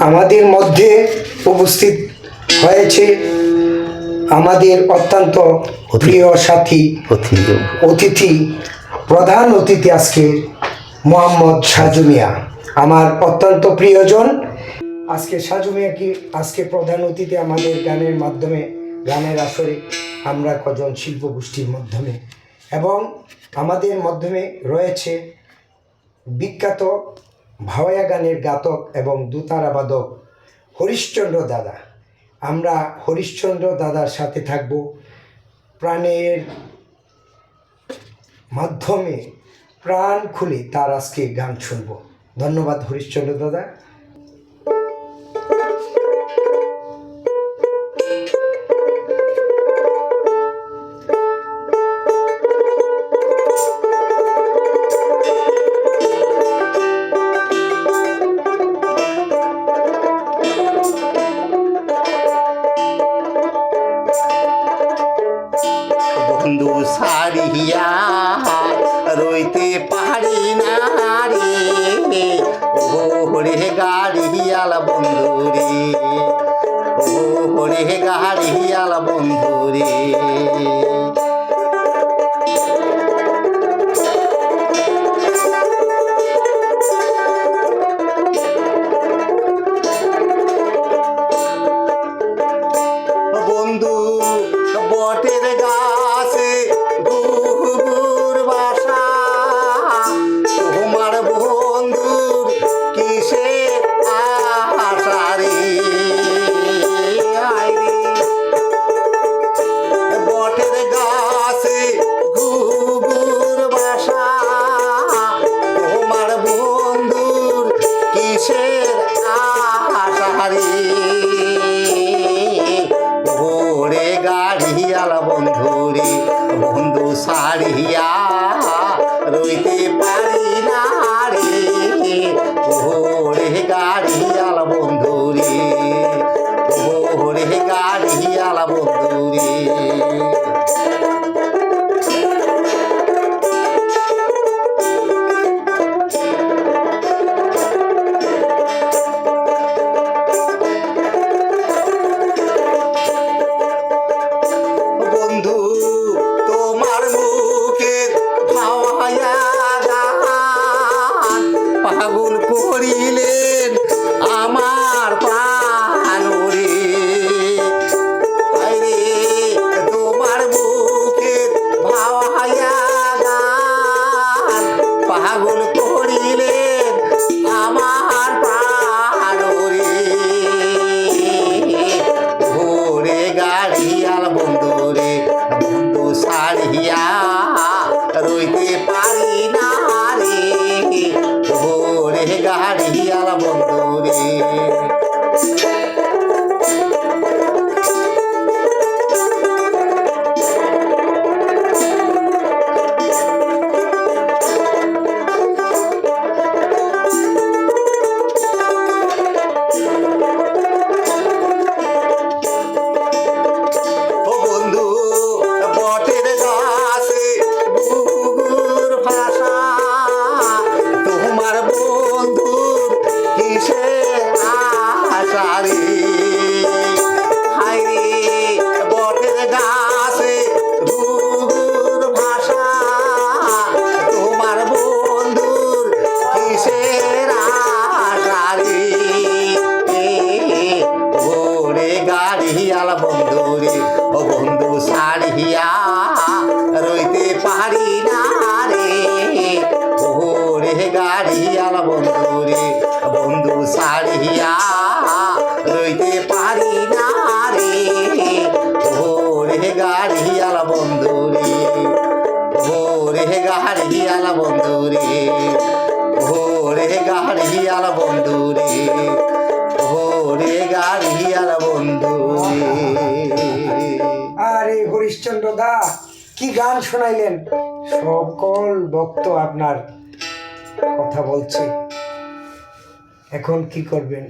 আমাদের মধ্যে উপস্থিত হয়েছে আমাদের অত্যন্ত প্রিয় সাথী অতিথি অতিথি প্রধান অতিথি আজকে মোহাম্মদ সাজু মিয়া আমার অত্যন্ত প্রিয়জন। আজকে সাজু মিয়া কি আজকে প্রধান অতিথি আমাদের গানের মাধ্যমে গানের আসরে আমরা কজন শিল্প গোষ্ঠীর মাধ্যমে এবং আমাদের মাধ্যমে রয়েছে বিখ্যাত ভাওয়া গানের গাতক এবং দোতারাবাদক হরিশ্চন্দ্র দাদা। আমরা হরিশ্চন্দ্র দাদার সাথে থাকব প্রাণের মাধ্যমে। প্রাণ খুলে তার আজকে গান শুনব। ধন্যবাদ হরিশ্চন্দ্র দাদা। বন্ধু সারিয়া, রইতে পারি না রে। ও রে গাড়িয়াল বন্ধু রে ও রে গাড়িয়াল বন্ধু রে। রইতে পারি না রে। ভোরে গাড়িয়াল বন্ধুরে। ভোরে গাড়ি আলা বন্ধু পাগল করিলেন আমার প্রাণরে ভোরে গাড়িয়াল বন্ধুরে, বন্ধু সারিয়া রইতে পারি না রে। ভোরে গাড়িয়াল বন্ধুরে। গাড়িয়াল বন্ধুরে, ও বন্ধু সারিয়া রইতে পারি না রে। ভোরে গাড়িয়াল বন্ধুরে, বন্ধু সারিয়া রইতে পারি না রে। ভোরে গাড়িয়াল বন্ধুরে ভোরে গাড়িয়াল বন্ধুরে ভোরে গাড়িয়াল বন্ধুরে। ভোরে কি গান শোনাইলেন? সকল ভক্ত আপনার কথা বলছে। এখন কি করবেন?